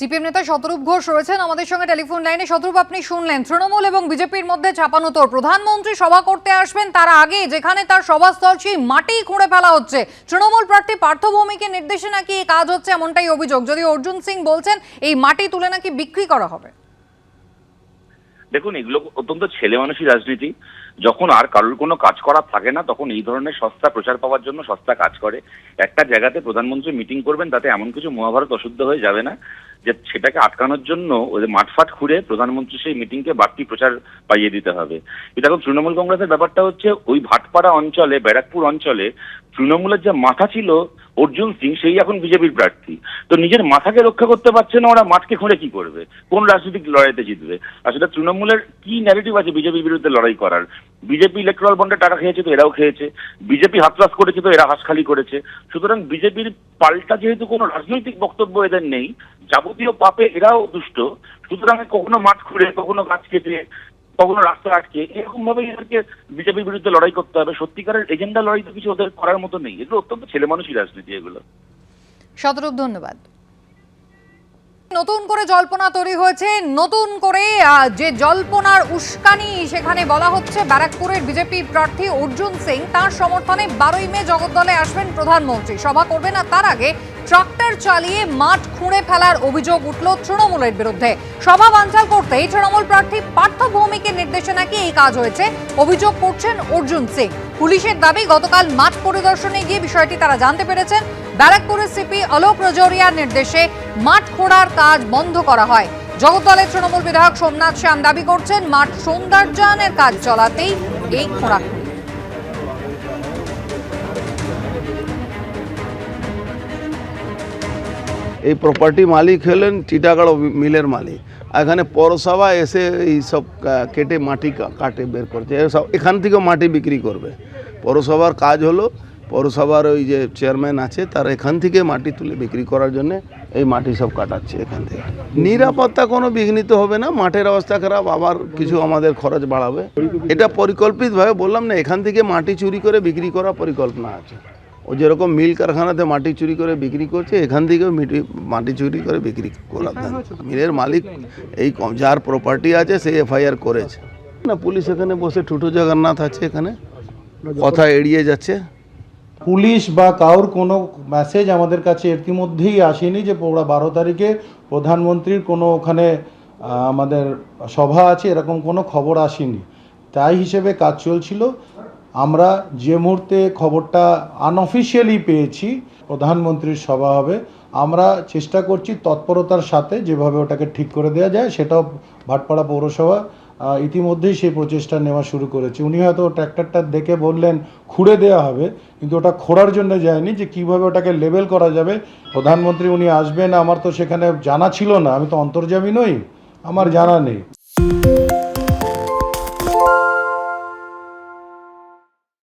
CPM নেতা শতরূপ ঘোষ রয়েছেন আমাদের সঙ্গে টেলিফোন লাইনে। শতরূপ, আপনি শুনলেন তৃণমূল এবং বিজেপির মধ্যে ছাপানো তোর। প্রধানমন্ত্রী সভা করতে আসবেন তার আগে, যেখানে তার সভাস্থল সেই মাটি খুঁড়ে ফেলা হচ্ছে। তৃণমূল প্রার্থী পার্থভূমিকে নির্দেশে নাকি এই কাজ হচ্ছে এমনটাই অভিযোগ। যদি অর্জুন সিং বলছেন, এই মাটি তুলে নাকি বিক্রি করা হবে। দেখুন, এগুলো অত্যন্ত ছেলে মানুষই রাজনীতি। যখন আর কারোর কোনো কাজ করা থাকে না, তখন এই ধরনের সস্তা প্রচার পাওয়ার জন্য সস্তা কাজ করে। একটা জায়গাতে প্রধানমন্ত্রী মিটিং করবেন, তাতে এমন কিছু মহাভারত অশুদ্ধ হয়ে যাবে না যে সেটাকে আটকানোর জন্য ওই মাঠফাট খুঁড়ে প্রধানমন্ত্রী সেই মিটিংকে বাড়তি প্রচার পাইয়ে দিতে হবে। এটা এখন তৃণমূল কংগ্রেসের ব্যাপারটা হচ্ছে, ওই ভাটপাড়া অঞ্চলে, ব্যারাকপুর অঞ্চলে তৃণমূলের যে মাথা ছিল অর্জুন সিং সেই এখন বিজেপির প্রার্থী। তো নিজের মাথাকে রক্ষা করতে পারছে না, ওরা মাঠকে খুঁড়ে কি করবে? কোন রাজনৈতিক লড়াইতে জিতবে? আসলে তৃণমূলের কি ন্যারেটিভ আছে বিজেপির বিরুদ্ধে লড়াই করার? বিজেপি ইলেকট্রাল বন্ডে টাকা খেয়েছে তো এরাও খেয়েছে। বিজেপি হাতরাস করেছে তো এরা হাসখালি করেছে। সুতরাং বিজেপির পাল্টা যেহেতু কোনো রাজনৈতিক বক্তব্য এদের নেই, যাবতীয় পাপে এরাও দুষ্ট। সুতরাং কখনো মাঠ খুঁড়ে, কখনো গাছ কেটে কখনো রাস্তা আটকে, এরকম ভাবে এদেরকে বিজেপির বিরুদ্ধে লড়াই করতে হবে। সত্যিকারের এজেন্ডা লড়াই তো কিছু ওদের করার মতো নেই। এগুলো অত্যন্ত ছেলে মানুষই রাজনীতি এগুলো। শতরূপ, ধন্যবাদ। নতুন করে জল্পনা তৈরি হয়েছে। নতুন করে যে জল্পনার উস্কানি সেখানে বলা হচ্ছে, ব্যারাকপুরের বিজেপি প্রার্থী অর্জুন সিং তার সমর্থনে বারোই মে জগদ্দলে আসবেন প্রধানমন্ত্রী। সভা করবেন আর তার আগে ট্রাক্টর চালিয়ে মাঠ খুঁড়ে ফেলার অভিযোগ উঠল তৃণমূলের বিরুদ্ধে। সভা বানচাল করতেই তৃণমূল প্রার্থী পার্থ ভৌমিকের নির্দেশে নাকি এই কাজ হয়েছে? অভিযোগ করছেন অর্জুন সিং। পুলিশের দাবি, গতকাল মাঠ পরিদর্শনে গিয়ে বিষয়টি তারা জানতে পেরেছেন। ব্যারাকপুরের সিপি অলোক রজৌরিয়ার নির্দেশে মাঠ খোঁড়ার কাজ বন্ধ করা হয়। জগদ্দলের তৃণমূল বিধায়ক সোমনাথ শ্যাম দাবি করছেন, মাঠ সৌন্দর্যায়নের কাজ চলাতেই এই খোঁড়াখুড়ি এই প্রপার্টি মালিক হলেন টিটাগড় মিলের মালিক। এখানে পৌরসভা এসে এই সব কেটে মাটি কাটে বের করছে। সব এখান থেকে মাটি বিক্রি করবে। পৌরসভার কাজ হলো, পৌরসভার ওই যে চেয়ারম্যান আছে, তার এখান থেকে মাটি তুলে বিক্রি করার জন্য এই মাটি সব কাটাচ্ছে এখান থেকে। নিরাপত্তা কোনো বিঘ্নিত হবে না, মাঠের অবস্থা খারাপ, আবার কিছু আমাদের খরচ বাড়াবে। এটা পরিকল্পিতভাবে বললাম না, এখান থেকে মাটি চুরি করে বিক্রি করা পরিকল্পনা আছে। ও যেরকম মিল কারখানাতে মাটি চুরি করে বিক্রি করছে এখান থেকেও মিটি মাটি চুরি করে বিক্রি দেন মিলের মালিক এই যার প্রপার্টি আছে সেই এফআইআর করেছে। না পুলিশ এখানে বসে ঠুটো জগন্নাথ আছে এখানে। কথা এড়িয়ে যাচ্ছে। পুলিশ বা কারোর কোনো মেসেজ আমাদের কাছে ইতিমধ্যেই আসেনি যে ওরা বারো তারিখে প্রধানমন্ত্রীর কোনো ওখানে আমাদের সভা আছে এরকম কোনো খবর আসেনি। তাই হিসেবে কাজ চলছিল। আমরা যে মুহূর্তে খবরটা আনঅফিসিয়ালি পেয়েছি, প্রধানমন্ত্রীর সভা হবে, আমরা চেষ্টা করছি তৎপরতার সাথে যেভাবে ওটাকে ঠিক করে দেওয়া যায়, সেটাও ভাটপাড়া পৌরসভা ইতিমধ্যেই সেই প্রচেষ্টা নেওয়া শুরু করেছে। উনি হয়তো ট্র্যাক্টরটা দেখে বললেন, খুঁড়ে দেওয়া হবে, কিন্তু ওটা খোঁড়ার জন্য যায়নি যে কীভাবে ওটাকে লেবেল করা যাবে। প্রধানমন্ত্রী উনি আসবেন, আমার তো সেখানে জানা ছিল না, আমি তো অন্তর্যামী নই, আমার জানা নেই।